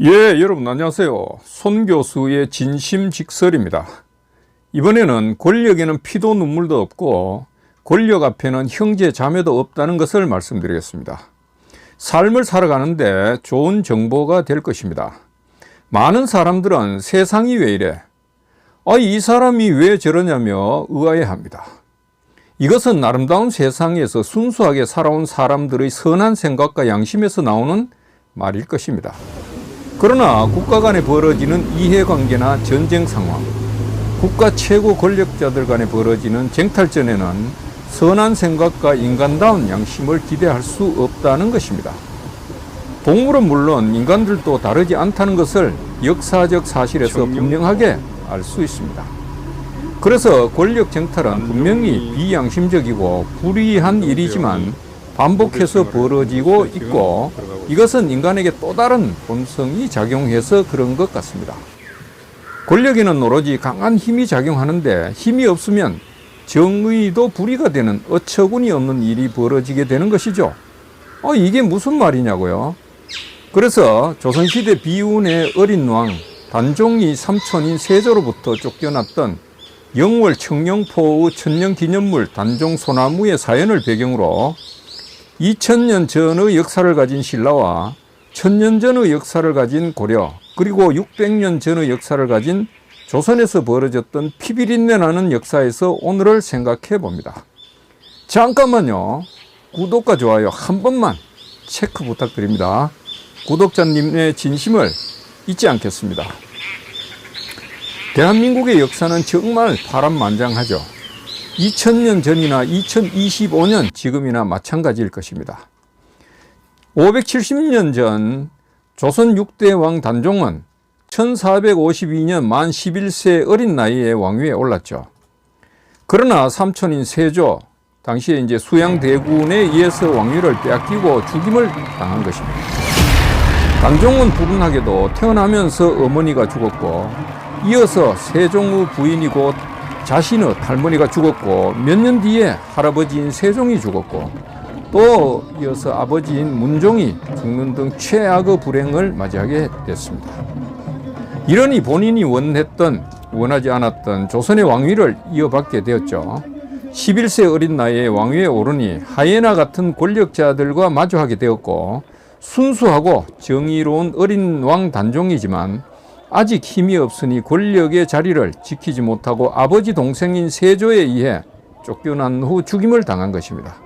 예, 여러분 안녕하세요. 손 교수의 진심직설입니다. 이번에는 권력에는 피도 눈물도 없고 권력 앞에는 형제 자매도 없다는 것을 말씀드리겠습니다. 삶을 살아가는데 좋은 정보가 될 것입니다. 많은 사람들은 세상이 왜 이래? 아, 이 사람이 왜 저러냐며 의아해합니다. 이것은 아름다운 세상에서 순수하게 살아온 사람들의 선한 생각과 양심에서 나오는 말일 것입니다. 그러나 국가 간에 벌어지는 이해관계나 전쟁 상황, 국가 최고 권력자들 간에 벌어지는 쟁탈전에는 선한 생각과 인간다운 양심을 기대할 수 없다는 것입니다. 동물은 물론 인간들도 다르지 않다는 것을 역사적 사실에서 분명하게 알 수 있습니다. 그래서 권력 쟁탈은 분명히 비양심적이고 불의한 일이지만 반복해서 벌어지고 있고 이것은 인간에게 또 다른 본성이 작용해서 그런 것 같습니다. 권력에는 오로지 강한 힘이 작용하는데 힘이 없으면 정의도 불의가 되는 어처구니 없는 일이 벌어지게 되는 것이죠. 어, 이게 무슨 말이냐고요? 그래서 조선시대 비운의 어린 왕 단종이 삼촌인 세조로부터 쫓겨났던 영월 청룡포의 천년기념물 단종 소나무의 사연을 배경으로 2000년 전의 역사를 가진 신라와 1000년 전의 역사를 가진 고려 그리고 600년 전의 역사를 가진 조선에서 벌어졌던 피비린내 나는 역사에서 오늘을 생각해 봅니다. 잠깐만요. 구독과 좋아요 한 번만 체크 부탁드립니다. 구독자님의 진심을 잊지 않겠습니다. 대한민국의 역사는 정말 파란만장하죠. 2000년 전이나 2025년 지금이나 마찬가지일 것입니다. 570년 전 조선 6대 왕 단종은 1452년 만 11세 어린 나이에 왕위에 올랐죠. 그러나 삼촌인 세조, 당시에 이제 수양대군에 의해서 왕위를 빼앗기고 죽임을 당한 것입니다. 단종은 불운하게도 태어나면서 어머니가 죽었고 이어서 세종의 부인이고 자신의 할머니가 죽었고 몇 년 뒤에 할아버지인 세종이 죽었고 또 이어서 아버지인 문종이 죽는 등 최악의 불행을 맞이하게 됐습니다. 이러니 본인이 원했던 원하지 않았던 조선의 왕위를 이어받게 되었죠. 11세 어린 나이에 왕위에 오르니 하이에나 같은 권력자들과 마주하게 되었고 순수하고 정의로운 어린 왕 단종이지만 아직 힘이 없으니 권력의 자리를 지키지 못하고 아버지 동생인 세조에 의해 쫓겨난 후 죽임을 당한 것입니다.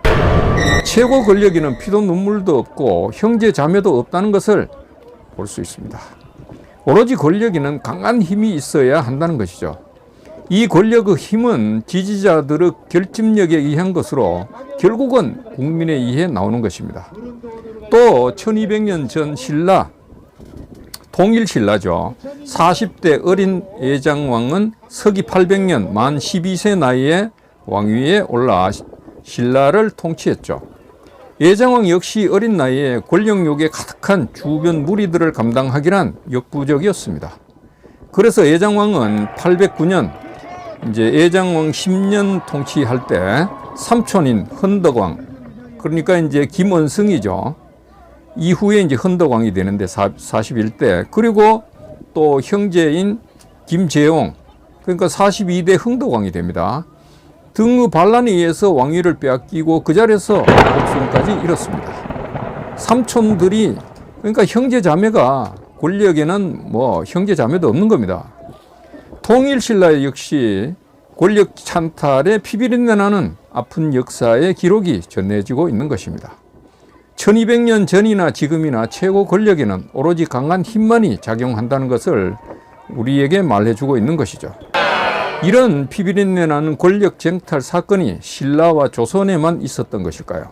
최고 권력에는 피도 눈물도 없고 형제 자매도 없다는 것을 볼 수 있습니다. 오로지 권력에는 강한 힘이 있어야 한다는 것이죠. 이 권력의 힘은 지지자들의 결집력에 의한 것으로 결국은 국민에 의해 나오는 것입니다. 또 1200년 전 신라 통일 신라죠. 40대 어린 예장왕은 서기 800년 만 12세 나이에 왕위에 올라 신라를 통치했죠. 예장왕 역시 어린 나이에 권력욕에 가득한 주변 무리들을 감당하기란 역부족이었습니다. 그래서 예장왕은 809년 이제 예장왕 10년 통치할 때 삼촌인 헌덕왕 그러니까 이제 김원승이죠. 이후에 이제 헌덕왕이 되는데 41대 그리고 또 형제인 김재용 그러니까 42대 흥덕왕이 됩니다. 등의 반란에 의해서 왕위를 빼앗기고 그 자리에서 목숨까지 잃었습니다. 삼촌들이 그러니까 형제 자매가 권력에는 뭐 형제 자매도 없는 겁니다. 통일 신라 역시 권력 찬탈에 피비린내 나는 아픈 역사의 기록이 전해지고 있는 것입니다. 1200년 전이나 지금이나 최고 권력에는 오로지 강한 힘만이 작용한다는 것을 우리에게 말해주고 있는 것이죠. 이런 피비린내 나는 권력 쟁탈 사건이 신라와 조선에만 있었던 것일까요?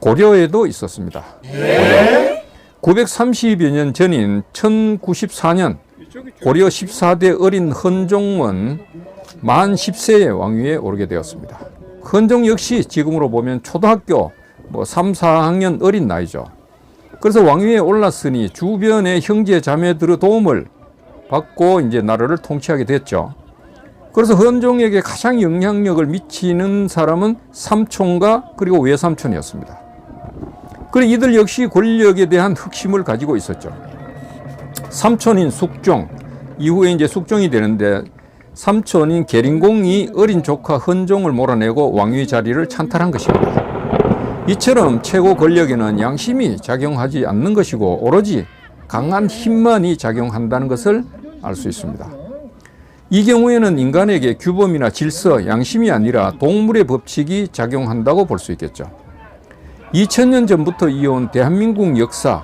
고려에도 있었습니다. 네? 930여 년 전인 1094년 고려 14대 어린 헌종은 만 10세의 왕위에 오르게 되었습니다. 헌종 역시 지금으로 보면 초등학교 뭐 3, 4학년 어린 나이죠. 그래서 왕위에 올랐으니 주변의 형제 자매들의 도움을 받고 이제 나라를 통치하게 됐죠. 그래서 헌종에게 가장 영향력을 미치는 사람은 삼촌과 그리고 외삼촌이었습니다. 그리고 이들 역시 권력에 대한 흑심을 가지고 있었죠. 삼촌인 숙종 이후에 이제 숙종이 되는데 삼촌인 계린공이 어린 조카 헌종을 몰아내고 왕위 자리를 찬탈한 것입니다. 이처럼 최고 권력에는 양심이 작용하지 않는 것이고 오로지 강한 힘만이 작용한다는 것을 알 수 있습니다. 이 경우에는 인간에게 규범이나 질서, 양심이 아니라 동물의 법칙이 작용한다고 볼 수 있겠죠. 2000년 전부터 이어온 대한민국 역사,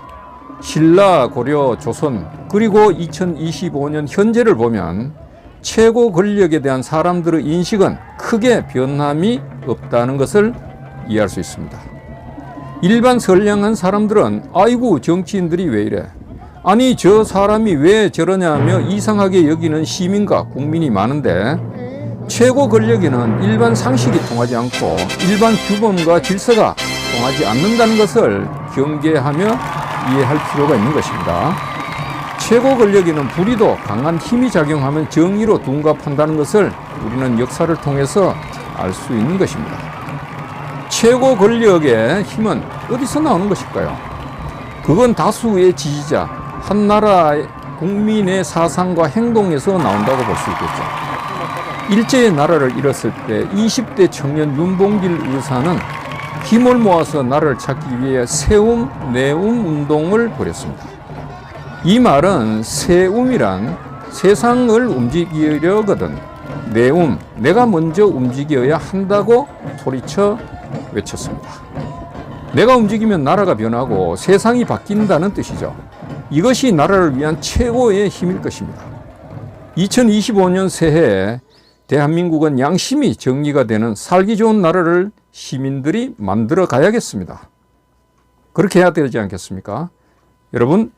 신라, 고려, 조선, 그리고 2025년 현재를 보면 최고 권력에 대한 사람들의 인식은 크게 변함이 없다는 것을 이해할 수 있습니다. 일반 선량한 사람들은 아이고 정치인들이 왜 이래? 아니 저 사람이 왜 저러냐며 이상하게 여기는 시민과 국민이 많은데 최고 권력에는 일반 상식이 통하지 않고 일반 규범과 질서가 통하지 않는다는 것을 경계하며 이해할 필요가 있는 것입니다. 최고 권력에는 불의도 강한 힘이 작용하면 정의로 둔갑한다는 것을 우리는 역사를 통해서 알 수 있는 것입니다. 최고 권력의 힘은 어디서 나오는 것일까요? 그건 다수의 지지자, 한 나라의 국민의 사상과 행동에서 나온다고 볼 수 있겠죠. 일제의 나라를 잃었을 때 20대 청년 윤봉길 의사는 힘을 모아서 나라를 찾기 위해 세움, 내움 운동을 벌였습니다. 이 말은 세움이란 세상을 움직이려거든 내움, 내가 먼저 움직여야 한다고 소리쳐 외쳤습니다. 내가 움직이면 나라가 변하고 세상이 바뀐다는 뜻이죠. 이것이 나라를 위한 최고의 힘일 것입니다. 2025년 새해에 대한민국은 양심이 정리가 되는 살기 좋은 나라를 시민들이 만들어 가야겠습니다. 그렇게 해야 되지 않겠습니까? 여러분,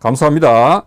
감사합니다.